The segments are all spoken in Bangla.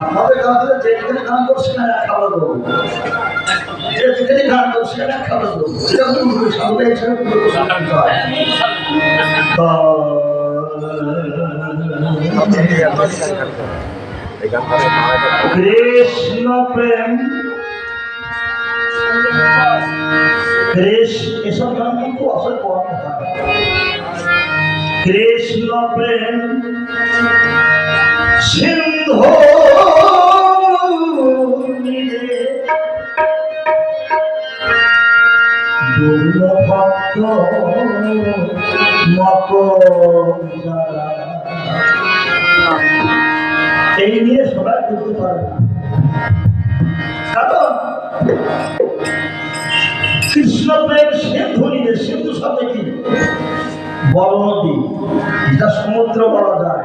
আমাদের যেখানে গান করছে না খাবার দেবো যেখানে গান করছে না খাবার দেবো সেটা পুরো কৃষ্ণ প্রেম। এসব গান কিন্তু আসল পড়ানো হয় কৃষ্ণ প্রেম। এই নিয়ে সবাই করতে পারে কারণ কৃষ্ণ প্রেম সিন্ধু নিয়ে সিন্ধু শব্দ কি? বড় নদী যেটা সমুদ্র বলা যায়।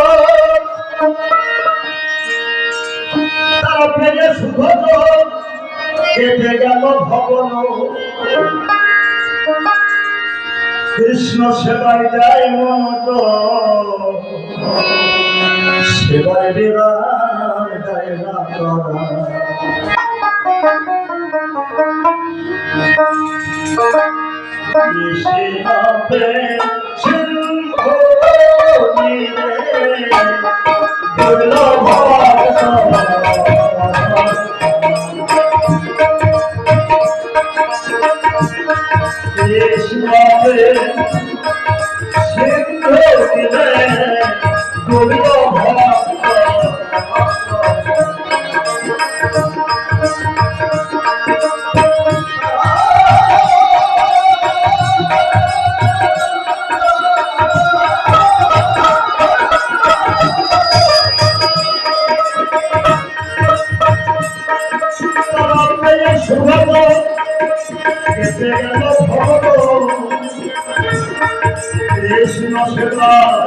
কেটে গেল ভগবান কৃষ্ণ সেবায় যায় মনোজ সেবায় করা কৃষ্ণপে সিংহ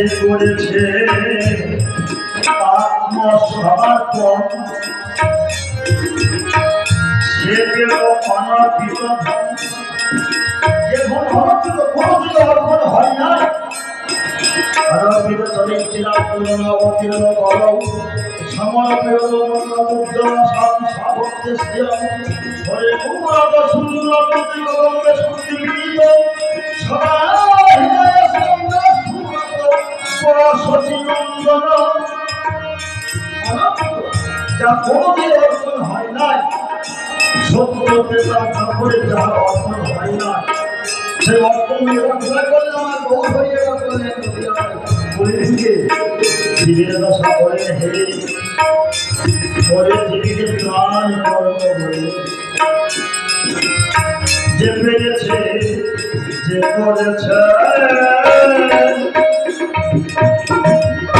যে করেছে। আত্মসমর্পণ। সে কেন অনার্পিত। গুণ অনার্পিত কোনো দিন অর্পণ হয় না গগনে শক্তি মিলিত সদা সুন্দর অর্পণ হয় নাই সত্য পেতাম ঠাকুরে হয় না সে হেরে পরে জীবিকে প্রাণ কর্ম বলে যে পেরেছে, যে করেছে। Thank you.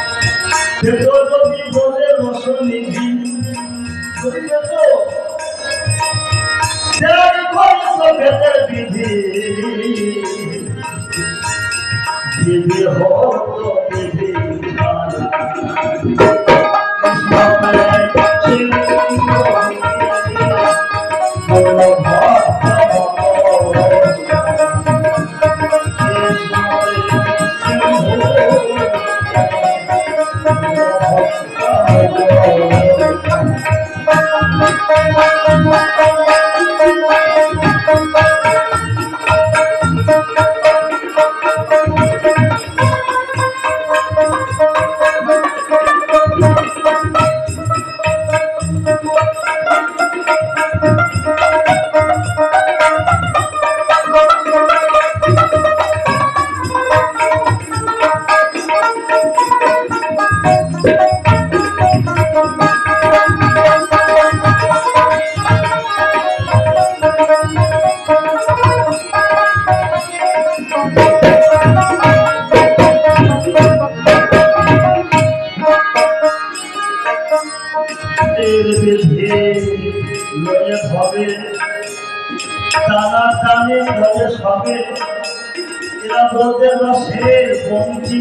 দেবদী বলে বেদের বিধি বিধি হত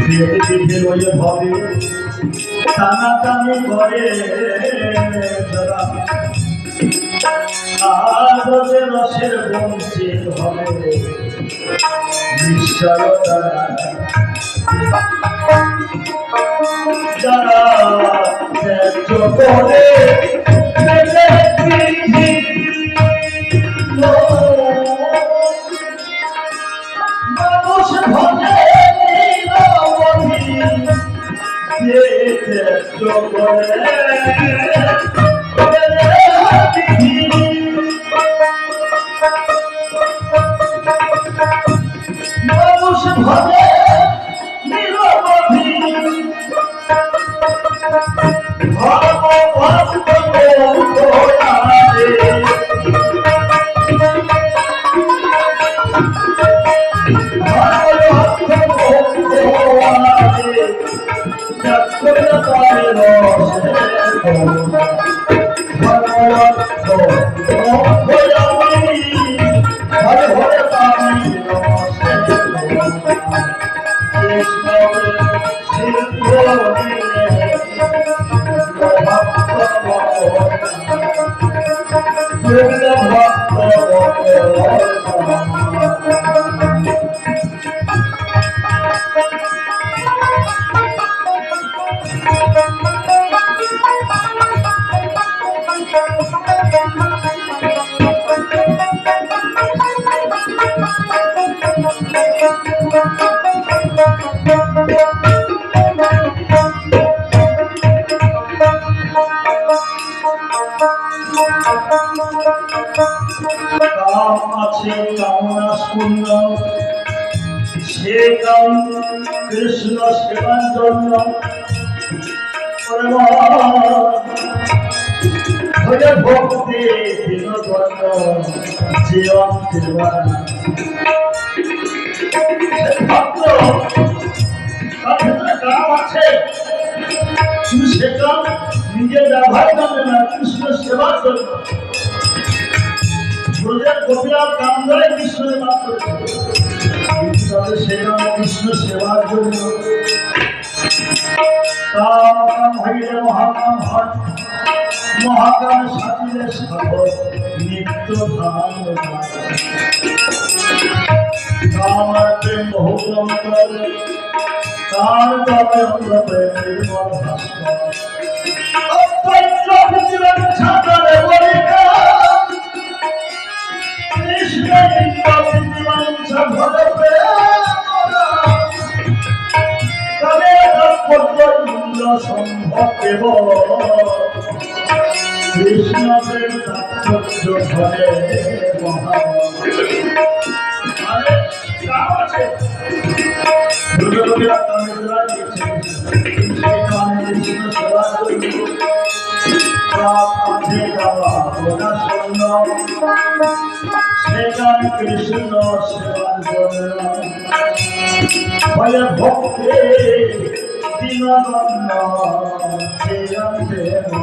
বিধির ওই ভাবে টানা টানি করে আদরে রসের বঞ্চিত হবে নিশ্চয় কাম আছে সেবার জন্য ভক্তি দীনবন্ধ জীবন কাম আছে। কিন্তু সেটা নিজের ব্যবহার করবে না, কৃষ্ণ কাম ধরে কৃষ্ণের নাম করেছে সেখানে কৃষ্ণ সেবার জন্য। কাম হইলে মহাকাম হয়। মহাকাম সাজিলে সাধক নিত্য ধাম কামার প্রেম বহুকম করে, তার তবে অন্ধ নির্মল জন্য ভয়ে ভক্তি দিনগণ্য আছে চৈতন্য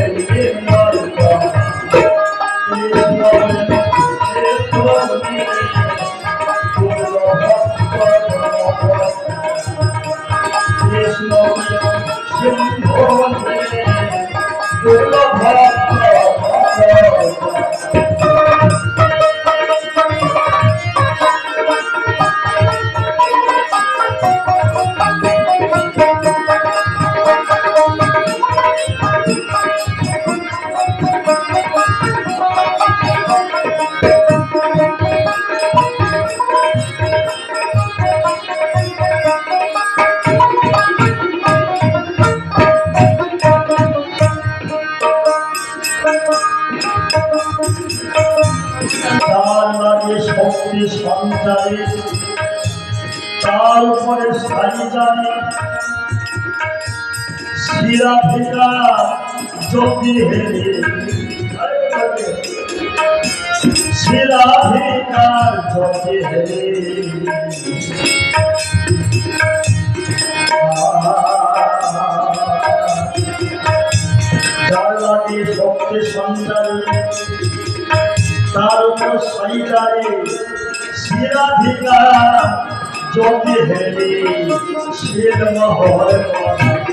শিরাধিকা যদি হেরে শিরাধিকার যদি হেরে যার লাগে শক্তি সঞ্চারে তার উপর সইকারে শিরাধিকার যদি হেরি শির মহর পরে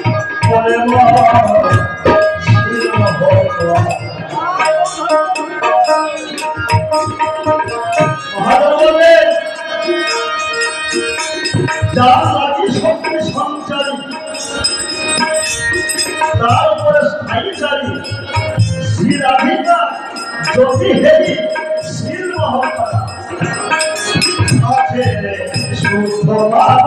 যদি হেরি শির আছে শুদ্ধ ভাব